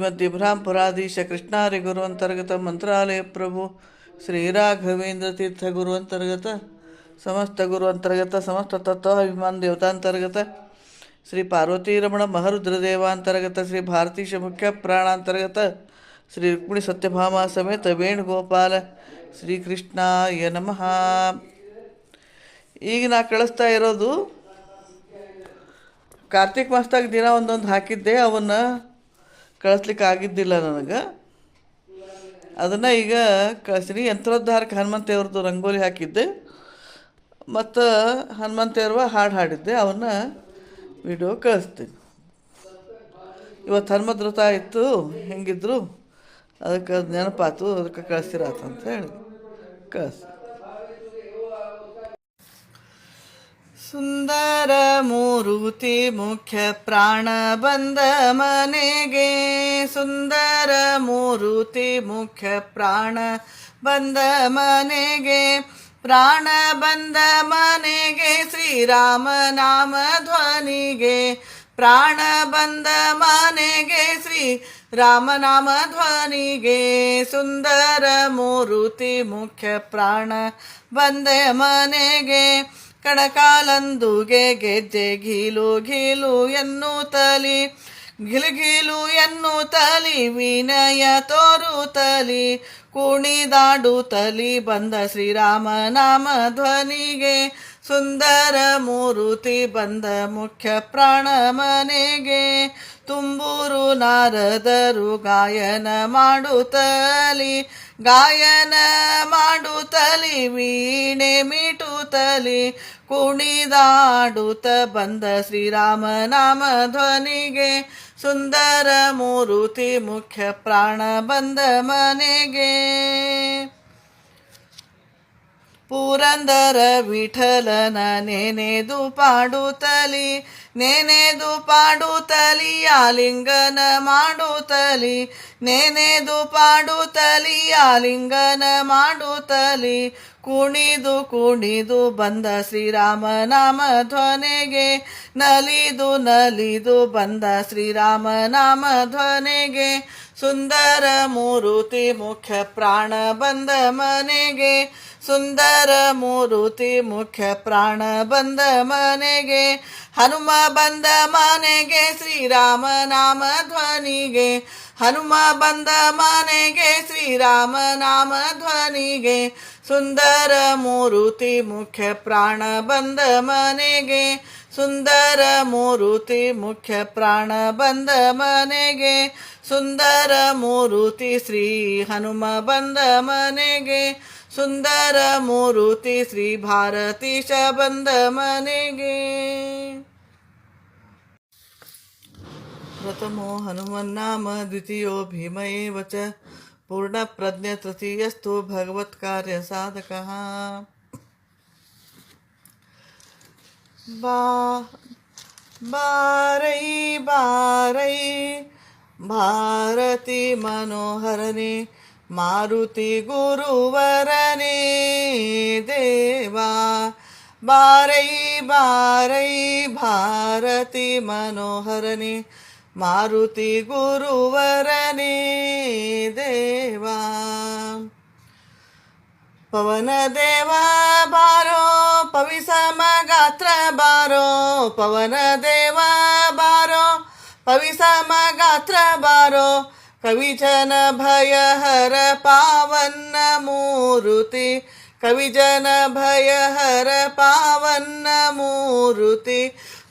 ಶ್ರೀಮದ್ ಇಬ್ರಾಂಪುರಾಧೀಶ ಕೃಷ್ಣಾರಿ ಗುರು ಅಂತರ್ಗತ ಮಂತ್ರಾಲಯ ಪ್ರಭು ಶ್ರೀ ರಾಘವೇಂದ್ರ ತೀರ್ಥ ಗುರು ಅಂತರ್ಗತ, ಸಮಸ್ತ ಗುರು ಅಂತರ್ಗತ, ಸಮಸ್ತ ತತ್ವಾಭಿಮಾನ ದೇವತಾಂತರ್ಗತ, ಶ್ರೀ ಪಾರ್ವತಿ ರಮಣ ಮಹರುದ್ರ ದೇವಾಂತರ್ಗತ ಶ್ರೀ ಭಾರತೀಶ ಮುಖ್ಯ ಪ್ರಾಣಾಂತರ್ಗತ ಶ್ರೀ ರುಕ್ಮಿಣಿ ಸತ್ಯಭಾಮ ಸಮೇತ ವೇಣುಗೋಪಾಲ ಶ್ರೀಕೃಷ್ಣಾಯ ನಮಃ. ಈಗ ನಾ ಕಳಿಸ್ತಾ ಇರೋದು, ಕಾರ್ತಿಕ್ ಮಾಸದಾಗ ದಿನ ಒಂದೊಂದು ಹಾಕಿದ್ದೆ, ಅವನ್ನ ಕಳಿಸ್ಲಿಕ್ಕೆ ಆಗಿದ್ದಿಲ್ಲ ನನಗೆ. ಅದನ್ನು ಈಗ ಕಳಿಸ್ತೀನಿ ಯಂತ್ರೋದ್ಧಾರಕ್ಕೆ ಹನುಮಂತೇವ್ರದ್ದು ರಂಗೋಲಿ ಹಾಕಿದ್ದೆ. ಮತ್ತು ಹನುಮಂತೇವ್ರ ಹಾಡು ಹಾಡಿದ್ದೆ. ಅವನ್ನ ವಿಡಿಯೋ ಕಳಿಸ್ತೀನಿ. ಇವತ್ತು ಹನುಮದ್ರತ ಇತ್ತು, ಹೆಂಗಿದ್ರು, ಅದಕ್ಕೆ ಅದು ನೆನಪಾತು, ಅದಕ್ಕೆ ಕಳಿಸ್ತೀರಾತಂತ ಹೇಳಿ. ಕಳಿಸ್. ಸುಂದರ ಮೂರುತಿ ಮುಖ್ಯ ಪ್ರಾಣ ಬಂದ ಮನೆಗೆ. ಸುಂದರ ಮೂರುತಿ ಮುಖ್ಯ ಪ್ರಾಣ ಬಂದ ಮನೆಗೆ. ಪ್ರಾಣ ಬಂದ ಮನೆಗೆ ಶ್ರೀರಾಮ ನಾಮ ಧ್ವನಿಗೆ. ಪ್ರಾಣ ಬಂದ ಮನೆಗೆ ಶ್ರೀ ರಾಮನಾಮ ಧ್ವನಿಗೆ. ಸುಂದರ ಮೂರುತಿ ಮುಖ್ಯ ಪ್ರಾಣ ಬಂದೆ ಮನೆಗೆ. ಕಣಕಾಲಂದುಗೆ ಗೆಜ್ಜೆ ಗೀಲು ಗೀಲು ಎನ್ನುತ್ತಲಿ. ಗಿಲ್ಗಿಲು ತಲಿ ವಿನಯ ತೋರು ತಲಿ ಕುಣಿದಾಡು ಕುಣಿದಾಡುತ್ತಲಿ ಬಂದ ಶ್ರೀರಾಮ ನಾಮ ಧ್ವನಿಗೆ. ಸುಂದರ ಮೂರುತಿ ಬಂದ ಮುಖ್ಯ ಪ್ರಾಣ ಮನೆಗೆ. ತುಂಬೂರು ನಾರದರು ಗಾಯನ ಮಾಡುತ್ತಲಿ. ಗಾಯನ ವೀಣೆ ಮಿಟುತ್ತಲಿ ಕುಣಿದಾಡುತ್ತ ಬಂದ ಶ್ರೀರಾಮ ನಾಮ ಧ್ವನಿಗೆ ಸುಂದರ ಮೂರುತಿ ಮುಖ್ಯ ಪ್ರಾಣ ಬಂದ ಮನೆಗೆ. ಪುರಂದರ ವಿಠಲನ ನೆನೆದು ಪಾಡುತ್ತಲಿ ನೆನೆದು ಪಾಡುತ್ತಲಿ, ಆಲಿಂಗನ ಮಾಡುತ್ತಲಿ, ನೆನೆದು ಪಾಡುತ್ತಲಿ, ಆಲಿಂಗನ ಮಾಡುತ್ತಲಿ, ಕುಣಿದು ಕುಣಿದು ಬಂದ ಶ್ರೀರಾಮ ನಾಮ ಧ್ವನೆಗೆ, ನಲಿದು ನಲಿದು ಬಂದ ಶ್ರೀರಾಮ ನಾಮ ಧ್ವನೆಗೆ ಸುಂದರ ಮೂರುತಿ ಮುಖ್ಯ ಪ್ರಾಣ ಬಂದ ಮನೆಗೆ. ಸುಂದರ ಮೂರುತಿ ಮುಖ್ಯ ಪ್ರಾಣ ಬಂದ ಮನೆಗೆ. ಹನುಮ ಬಂದ ಮನೆಗೆ, ಶ್ರೀರಾಮ ನಾಮ ಧ್ವನಿಗೆ. ಹನುಮ ಬಂದ ಮನೆಗೆ, ಶ್ರೀರಾಮ ನಾಮ ಧ್ವನಿಗೆ. ಸುಂದರ ಮೂರುತಿ ಮುಖ್ಯ ಪ್ರಾಣ ಬಂದ ಮನೆಗೆ. ಸುಂದರ ಮೂರುತಿ ಮುಖ್ಯ ಪ್ರಾಣ ಬಂದ ಮನೆಗೆ, ಸುಂದರ ಮೂರುತಿ ಶ್ರೀ ಹನುಮ ಬಂದ ಮನೆಗೆ, ಸುಂದರ ಮೂರುತಿ ಶ್ರೀ ಭಾರತೀಶ ಬಂದ ಮನೆಗೆ. ಪ್ರಥಮೋ ಹನುಮನ್ನಾಮ ದ್ವಿತೀಯೋ ಭೀಮ ಏವ ಚ ಪೂರ್ಣಪ್ರಜ್ಞ ತೃತೀಯಸ್ತು ಭಗವತ್ಕಾರ್ಯ ಸಾಧಕಃ ಬಾ ಬಾರೈ ಬಾರೈ ಭಾರತಿ ಮನೋಹರನೆ ಮಾರುತಿ ಗುರುವರನೇ ದೇವಾ ಬಾರೈ ಬಾರೈ ಭಾರತಿ ಮನೋಹರನೆ ಮಾರುತಿ ಗುರುವರನೇ ದೇವಾ ಪವನ ದೇವ ಬಾರೋ ಪವಿಸಮ ಗಾತ್ರ ಬಾರೋ ಪವನ ದೇವ ಬಾರೋ ಪವಿಸಮ ಗಾತ್ರ ಬಾರೋ ಕವಿಜನ ಭಯ ಹರ ಪಾವನ್ನ ಮೂರುತಿ ಕವಿಜನ ಭಯ ಹರ ಪಾವನ್ನ ಮೂರುತಿ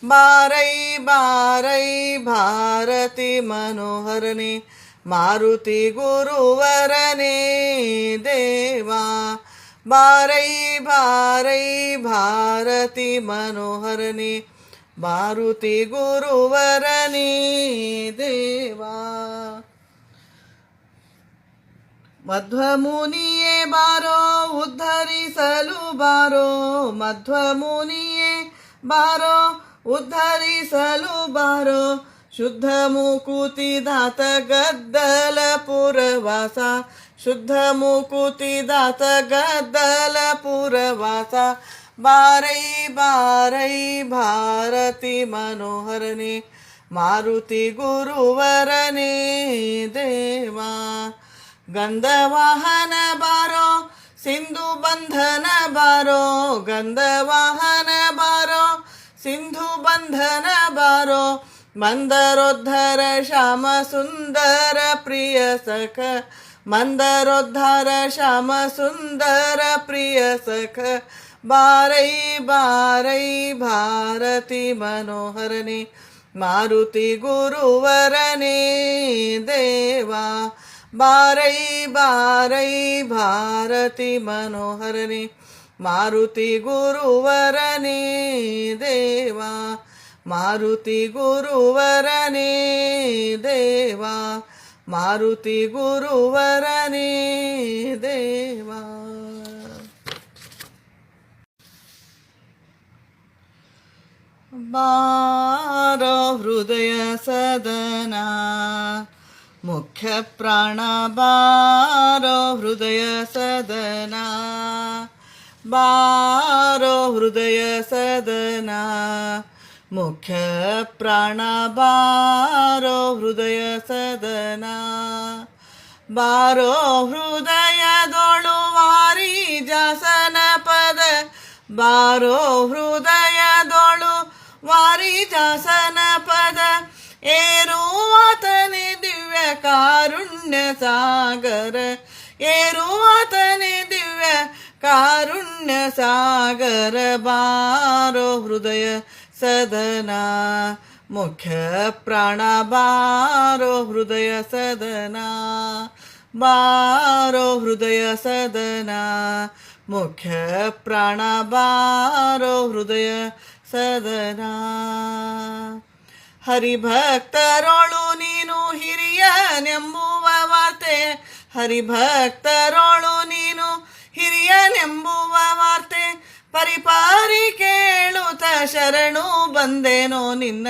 ಬಾರೈ ಬಾರೈ ಭಾರತಿ ಮನೋಹರನೆ ಮಾರುತಿ ಗುರುವರನೇ ದೇವಾ ಬಾರೈ ಬಾರೈ ಭಾರತಿ ಮನೋಹರನಿ, ಮಾರುತಿ ಗುರುವರನೇ ದೇವಾ. ಮಧ್ವಮುನಿಯೇ ಬಾರೋ, ಉದ್ಧರಿಸಲು ಬಾರೋ, ಮಧ್ವಮುನಿಯೇ ಬಾರೋ, ಉದ್ಧರಿಸಲು ಬಾರೋ, ಶುದ್ಧ ಮುಕುತಿ ದಾತ ಗದ್ದಲ ಪುರವಾಸ ಶುದ್ಧ ಮುಕುತಿ ದಾತ ಗದ್ದಲ ಪುರವಾಸ ಬಾರೈ ಬಾರೈ ಭಾರತಿ ಮನೋಹರನೆ ಮಾರುತಿ ಗುರುವರನೇ ದೇವಾ ಗಂಧವಾಹನ ಬಾರೋ ಸಿಂಧು ಬಂಧನ ಬಾರೋ ಗಂಧವಾಹನ ಬಾರೋ ಸಿಂಧು ಬಂಧನ ಬಾರೋ ಮಂದರೋದ್ಧರ ಶ್ಯಾಮ ಸುಂದರ ಪ್ರಿಯ ಸಖ ಮಂದರೋದ್ಧಾರ ಶ್ಯಾಮ ಸುಂದರ ಪ್ರಿಯ ಸಖ ಬಾರೈ ಬಾರೈ ಭಾರತಿ ಮನೋಹರನೇ ಮಾರುತಿ ಗುರುವರನೇ ದೇವಾ ಬಾರೈ ಬಾರೈ ಭಾರತಿ ಮನೋಹರನೇ ಮಾರುತಿ ಗುರುವರನೇ ದೇವಾ ಮಾರುತಿ ಗುರುವರನೇ ದೇವಾ ಮಾರುತಿ ಗುರುವರನೇ ದೇವಾ. ಬಾರ ಹೃದಯ ಸದನ ಮುಖ್ಯ ಪ್ರಾಣ ಬಾರ ಹೃದಯ ಸದನ. ಬಾರೋ ಹೃದಯ ಸದನ ಮುಖ್ಯ ಪ್ರಾಣ ಬಾರೋ ಹೃದಯ ಸದನ ಬಾರೋ ಹೃದಯದೊಳು ವಾರಿ ಜಾಸನ ಪದ ಬಾರೋ ಹೃದಯದೊಳು ವಾರಿ ಜಾಸನ ಪದ ಏರುವಾತನೆ ದಿವ್ಯ ಕಾರುಣ್ಯ ಸಾಗರ ಏರುವಾತನೆ ದಿವ್ಯ ಕಾರುಣ್ಯ ಸಾಗರ ಬಾರೋ ಹೃದಯ ಸದನ ಮುಖ್ಯ ಪ್ರಾಣ ಬಾರೋ ಹೃದಯ ಸದನ ಬಾರೋ ಹೃದಯ ಸದನ ಮುಖ್ಯ ಪ್ರಾಣ ಬಾರೋ ಹೃದಯ ಸದನ ಹರಿಭಕ್ತರೊಳು ನೀನು ಹಿರಿಯನೆಂಬುವ ವಾರ್ತೆ, ಹರಿಭಕ್ತರೊಳು ನೀನು ಹಿರಿಯನೆಂಬುವ ವಾರ್ತೆ. ಪರಿಪಾರಿ ಕೇಳುತ್ತ ಶರಣು ಬಂದೇನೋ ನಿನ್ನ.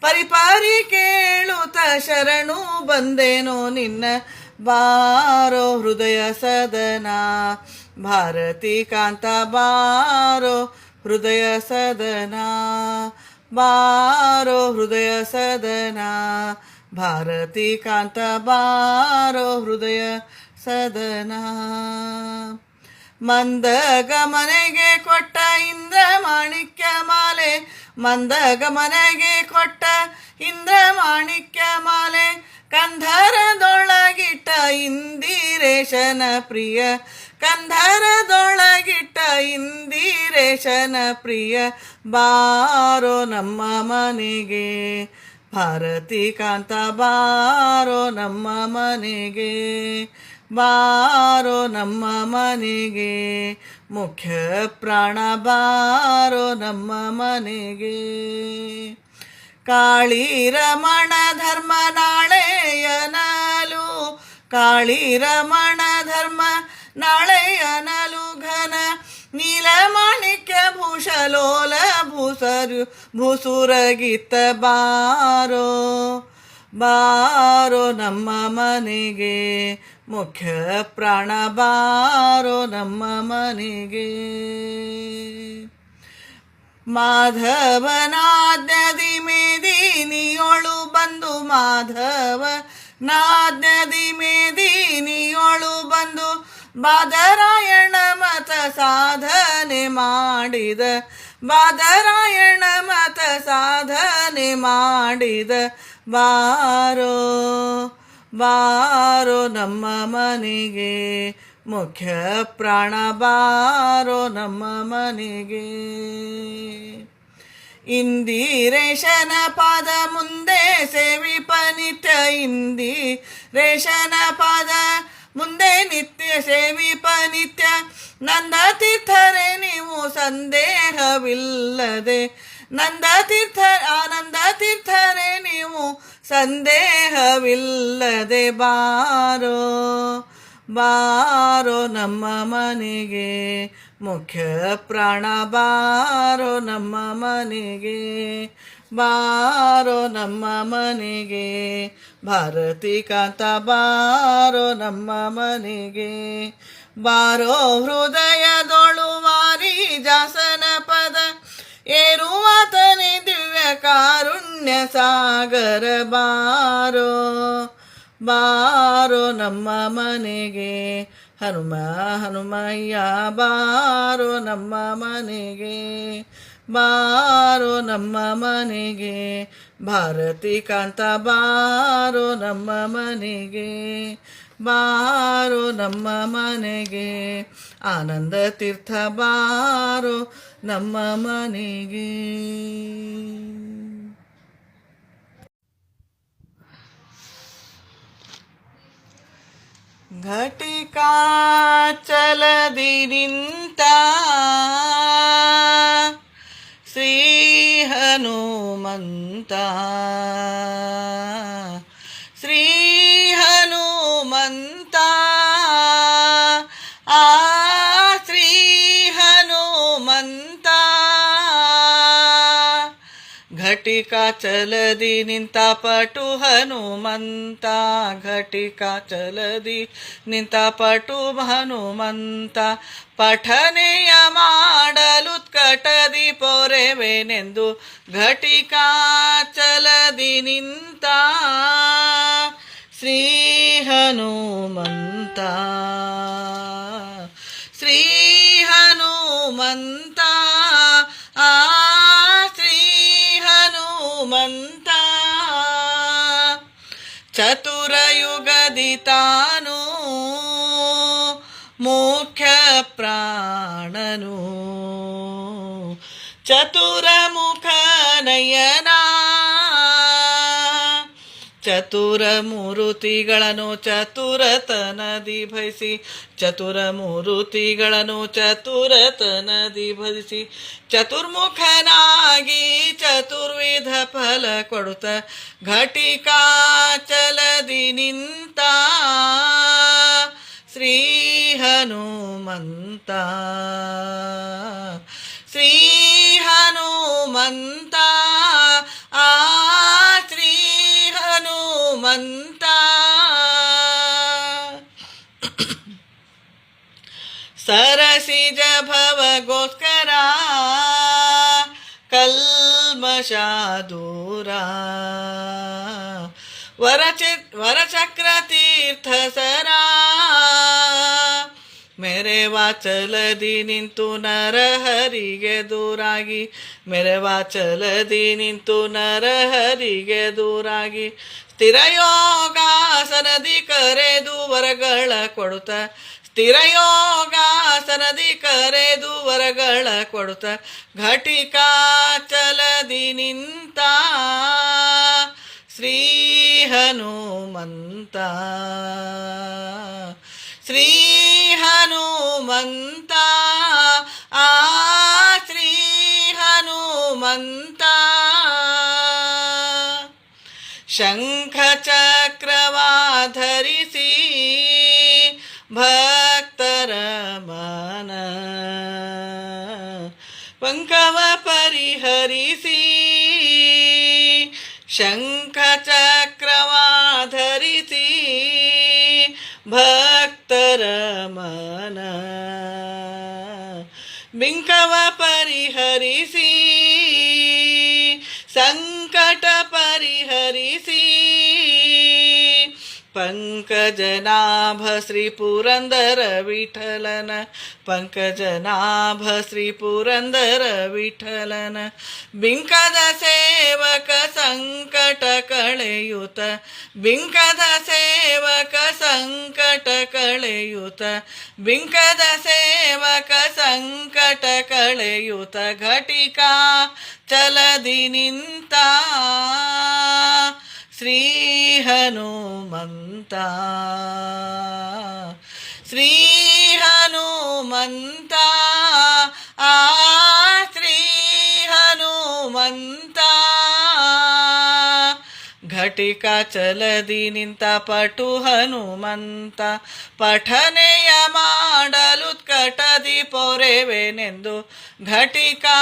ಪರಿಪಾರಿ ಕೇಳುತ್ತ ಶರಣು ಬಂದೇನೋ ನಿನ್ನ. ಬಾರೋ ಹೃದಯ ಸದನ, ಭಾರತಿ ಕಾಂತ ಬಾರೋ ಹೃದಯ ಸದನ. ಬಾರೋ ಹೃದಯ ಸದನ, ಭಾರತಿ ಕಾಂತ ಬಾರೋ ಹೃದಯ ಸದನ. ಮಂದ ಮನೆಗೆ ಕೊಟ್ಟ ಇಂದ್ರ ಮಾಣಿಕ್ಯ ಮಾಲೆ ಮಂದಗ ಮನೆಗೆ ಕೊಟ್ಟ ಇಂದ್ರ ಮಾಣಿಕ್ಯ ಮಾಲೆ ಕಂಧಾರದೊಳಗಿಟ್ಟ ಇಂದಿರೇಶನ ಪ್ರಿಯ. ಕಂಧಾರದೊಳಗಿಟ್ಟ ಇಂದಿರೇಶನ ಪ್ರಿಯ. ಬಾರೋ ನಮ್ಮ ಮನೆಗೆ. ಭಾರತಿ ಕಾಂತ ಬಾರೋ ನಮ್ಮ ಮನೆಗೆ. ಬಾರೋ ನಮ್ಮ ಮನೆಗೆ, ಮುಖ್ಯ ಪ್ರಾಣ ಬಾರೋ ನಮ್ಮ ಮನೆಗೆ. ಕಾಳಿ ರಮಣ ಧರ್ಮ ನಾಳೆಯನಲು ಕಾಳಿ ರಮಣ ಧರ್ಮ ನಾಳೆಯನಲು, ಘನ ನೀಲಮಾಣಿಕ್ಯ ಭೂಷಲೋಲ ಭೂಸರು ಗೀತ ಬಾರೋ ಬಾರೋ ನಮ್ಮ ಮನೆಗೆ. ಮುಖ್ಯ ಪ್ರಾಣ ಬಾರೋ ನಮ್ಮ ಮನೆಗೆ. ಮಾಧವನಾದ್ಯದಿ ಮೇದಿನಿಯೊಳು ಬಂದು ಮಾಧವ ನಾದ್ಯದಿ ಮೇದಿನಿಯೊಳು ಬಂದು ಬಾದರಾಯಣ ಮತ ಸಾಧನೆ ಮಾಡಿದ, ಬಾದರಾಯಣ ಮತ ಸಾಧನೆ ಮಾಡಿದ ಬಾರೋ ಬಾರೋ ನಮ್ಮ ಮನೆಗೆ, ಮುಖ್ಯ ಪ್ರಾಣ ಬಾರೋ ನಮ್ಮ ಮನೆಗೆ. ಇಂದಿರೇಶನ ಪಾದ ಮುಂದೆ ಸೇವಿ ಪನಿತ ಇಂದಿ ರೇಷನ ಪಾದ ಮುಂದೆ ನಿತ್ಯ ಸೇವಿ ಪನಿತ್ಯ. ನಂದ ತೀರ್ಥರೆ ನೀವು ಸಂದೇಹವಿಲ್ಲದೆ ನಂದ ತೀರ್ಥ ಆನಂದ ತೀರ್ಥರೆ ನೀವು ಸಂದೇಹವಿಲ್ಲದೆ ಬಾರೋ ಬಾರೋ ನಮ್ಮ ಮನೆಗೆ. ಮುಖ್ಯ ಪ್ರಾಣ ಬಾರೋ ನಮ್ಮ ಮನೆಗೆ, ಬಾರೋ ನಮ್ಮ ಮನೆಗೆ. ಭಾರತಿ ಕಾಂತ ಬಾರೋ ನಮ್ಮ ಮನೆಗೆ. ಬಾರೋ ಹೃದಯದೊಳುವಾರಿ ಜಾಸನ ಪದ ಏರುವಾತನೆ ಕಾರುಣ್ಯ ಸಾಗರ ಬಾರೋ ಬಾರೋ ನಮ್ಮ ಮನೆಗೆ. ಹನುಮ, ಹನುಮಯ್ಯ, ಬಾರೋ ನಮ್ಮ ಮನೆಗೆ. ಬಾರೋ ನಮ್ಮ ಮನೆಗೆ. ಭಾರತಿ ಕಾಂತ, ಬಾರೋ ನಮ್ಮ ಮನೆಗೆ. ಬಾರೋ ನಮ್ಮ ಮನೆಗೆ. ಆನಂದ ತೀರ್ಥ ಬಾರೋ ನಮ್ಮ ಮನೆಗೆ. ಘಟಿಕಾ ಚಲದಿ ನಿಂತ ಶ್ರೀ ಹನುಮಂತ. ಘಟಿಕಾ ಚಲದಿ ನಿಂತ ಪಟು ಹನುಮಂತ ಘಟಿಕಾ ಚಲದಿ ನಿಂತ ಪಟು ಹನುಮಂತ ಪಠನೆಯ ಮಾಡಲುತ್ಕಟದಿ ಪೊರೆವೆನೆಂದು ಘಟಿಕಾ ಚಲದಿ ನಿಂತ ಶ್ರೀ ಹನುಮಂತ ಶ್ರೀ ಹನುಮಂತ ಆ ಶ್ರೀ హనుమంతా చతురయుగది తాను ముఖ్య ప్రాణను. చతురముఖ నయనా ಚತುರ ಮೂರುತಿಗಳನ್ನು ಚತುರತನದಿ ಭಜಿಸಿ ಚತುರ ಮೂರುತಿಗಳನ್ನು ಚತುರತನದಿ ಭಜಿಸಿ ಚತುರ್ಮುಖನಾಗಿ ಚತುರ್ವಿಧ ಫಲ ಕೊಡುತ್ತ ಘಟಿಕಾ ಚಲದಿ ನಿಂತ ಶ್ರೀ ಹನುಮಂತ. ಶ್ರೀ ಹನುಮಂತ भगवन्ता सरसिज भवगोस्करा कल्मषादूरा वरचि वरचक्रतीर्थसरा। ಮೆರೆವಾಚಲದಿ ನಿಂತು ನರಹರಿಗೆ ದೂರಾಗಿ. ಮೆರೆವಾಚಲದಿ ನಿಂತು ನರಹರಿಗೆ ದೂರಾಗಿ. ಸ್ಥಿರಯೋಗಾಸನದಿ ಕರೆದು ವರಗಳ ಕೊಡುತ್ತ. ಸ್ಥಿರಯೋಗಾಸನದಿ ಕರೆದು ವರಗಳ ಕೊಡುತ್ತ. ಘಟಿಕಾ ಚಲದಿ ನಿಂತ. ಶ್ರೀ ಹನುಮಂತ. ಹನುಮಂತ ಆ ಶ್ರೀ ಹನುಮಂತ ಶಂಖ ಚಕ್ರವಾಧರಿಸಿ ಭಕ್ತರ ಮನ ಪಂಕವ ಪರಿಹರಿಸಿ ಬಿಂಕವ ಪರಿಹರಿಸಿ ಸಂಕಟ ಪರಿಹರಿಸಿ ಪಂಕಜನಾಭ ಶ್ರೀ ಪುರಂದರ ವಿಠಲನ ಪಂಕಜನಾಭ ಶ್ರೀ ಪುರಂದರ ವಿಠಲನ ಬಿಂಕದ ಸೇವಕ ಸಂಕಟ ಕಳೆಯುತ ಬಿಂಕದ ಸೇವಕ ಸಂಕಟ ಕಳೆಯುತ ಬಿಂಕದ ಸೇವಕ ಸಂಕಟ ಕಳೆಯುತ ಘಟಿಕಾ ಚಲದಿ ನಿಂತ ಶ್ರೀ ಹನುಮಂತ ಶ್ರೀ ಹನುಮಂತ ಆ ಶ್ರೀ ಹನುಮಂತ ಘಟಿಕಾ ಚಲದಿ ನಿಂತ ಪಟು ಹನುಮಂತ ಪಠನೆಯ ಮಾಡಲುತ್ಕಟದಿ ಪೊರೆವೆನೆಂದು ಘಟಿಕಾ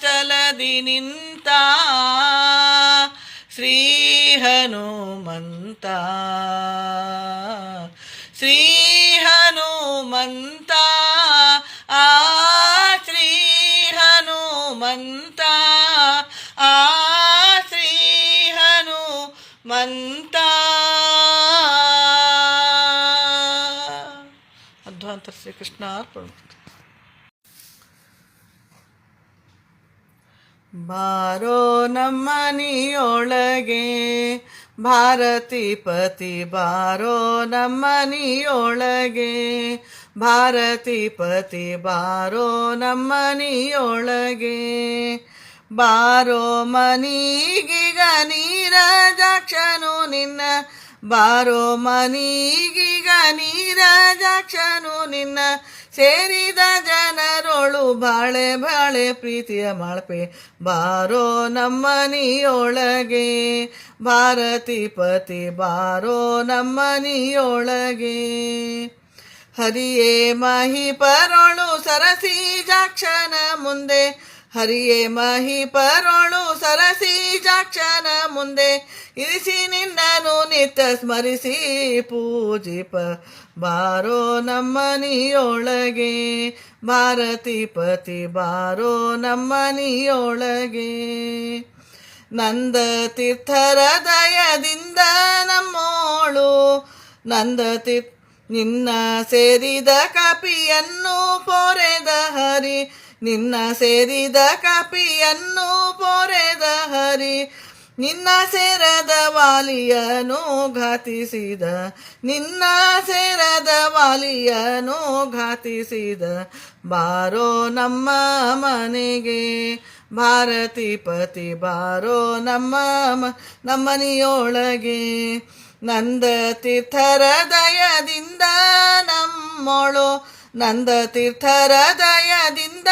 ಚಲದಿ ನಿಂತ ಶ್ರೀ हनुमन्ता श्री हनुमन्ता आ श्री हनुमन्ता आ श्री हनुमन्ता अध्वान्तर श्रीकृष्णार्पणमस्तु ಬಾರೋ ನಮ್ಮನಿಯೊಳಗೆ ಭಾರತಿ ಪತಿ ಬಾರೋ ನಮ್ಮನಿಯೊಳಗೆ ಭಾರತಿ ಪತಿ ಬಾರೋ ನಮ್ಮನಿಯೊಳಗೆ ಬಾರೋ ಮನೀಗಿಗ ನೀರಜಾಕ್ಷನು ನಿನ್ನ. ಬಾರೋ ಮನೀಗಿಗ ನೀರಜಾಕ್ಷನು ನಿನ್ನ. ಸೇರಿದ ಜನರೊಳು ಬಾಳೆ ಬಾಳೆ ಪ್ರೀತಿಯ ಮಾಳ್ಪೆ. ಬಾರೋ ನಮ್ಮನಿಯೊಳಗೆ ಭಾರತಿ ಪತಿ ಬಾರೋ ನಮ್ಮನಿಯೊಳಗೆ ಹರಿಯೇ ಮಹಿಪರೊಳು ಸರಸಿ ಜಾಕ್ಷನ ಮುಂದೆ. ಹರಿಯೇ ಮಹಿಪರೊಳು ಸರಸಿ ಜಾಕ್ಷನ ಮುಂದೆ. ಇರಿಸಿ ನಿನ್ನನು ನಿತ್ಯ ಸ್ಮರಿಸಿ ಪೂಜಿಪ. ಬಾರೋ ನಮ್ಮನಿಯೊಳಗೆ. ಭಾರತಿ ಪತಿ ಬಾರೋ ನಮ್ಮನಿಯೊಳಗೆ. ನಂದ ತೀರ್ಥರ ದಯದಿಂದ ನಮ್ಮೋಳು. ನಂದ ತೀರ್ಥ ನಿನ್ನ ಸೇರಿದ ಕಪಿಯನ್ನು ಪೊರೆದ ಹರಿ. ನಿನ್ನ ಸೇರಿದ ಕಪಿಯನ್ನು ಪೊರೆದ ಹರಿ. ನಿನ್ನ ಸೇರದ ವಾಲಿಯನು ಘಾತಿಸಿದ. ನಿನ್ನ ಸೇರದ ವಾಲಿಯನು ಘಾತಿಸಿದ. ಬಾರೋ ನಮ್ಮ ಮನೆಗೆ ಭಾರತಿ ಪತಿ ಬಾರೋ ನಮ್ಮ ನಮ್ಮನಿಯೊಳಗೆ ನಂದ ತೀರ್ಥರ ದಯದಿಂದ ನಮ್ಮೊಳು ನಂದ ತೀರ್ಥರ ದಯದಿಂದ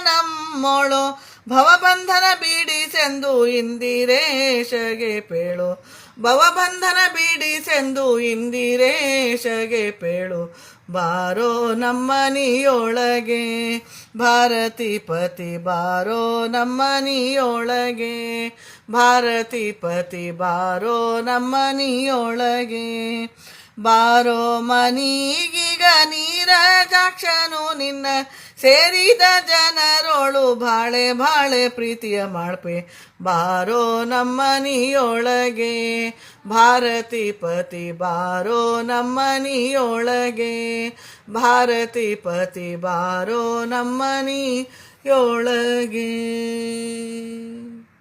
ನಮ್ಮೊಳು ಭವಬಂಧನ ಬೀಡಿಸೆಂದು ಇಂದಿರೇಶಗೆ ಪೇಳು. ಭವಬಂಧನ ಬೀಡಿಸೆಂದು ಇಂದಿರೇಶಗೆ ಪೇಳು. ಬಾರೋ ನಮ್ಮನಿಯೊಳಗೆ ಭಾರತಿ ಪತಿ ಬಾರೋ ನಮ್ಮನಿಯೊಳಗೆ ಭಾರತಿ ಪತಿ ಬಾರೋ ನಮ್ಮನಿಯೊಳಗೆ. ಬಾರೋ ಮನೀಗೀಗ ನೀರಜಾಕ್ಷನು ನಿನ್ನ ಸೇರಿದ ಜನರೊಳು ಬಾಳೆ ಬಾಳೆ ಪ್ರೀತಿಯ ಮಾಡ್ಪೆ. ಬಾರೋ ನಮ್ಮನಿಯೊಳಗೆ ಭಾರತಿ ಪತಿ, ಬಾರೋ ನಮ್ಮನಿಯೊಳಗೆ ಭಾರತಿ ಪತಿ, ಬಾರೋ ನಮ್ಮನಿಯೊಳಗೆ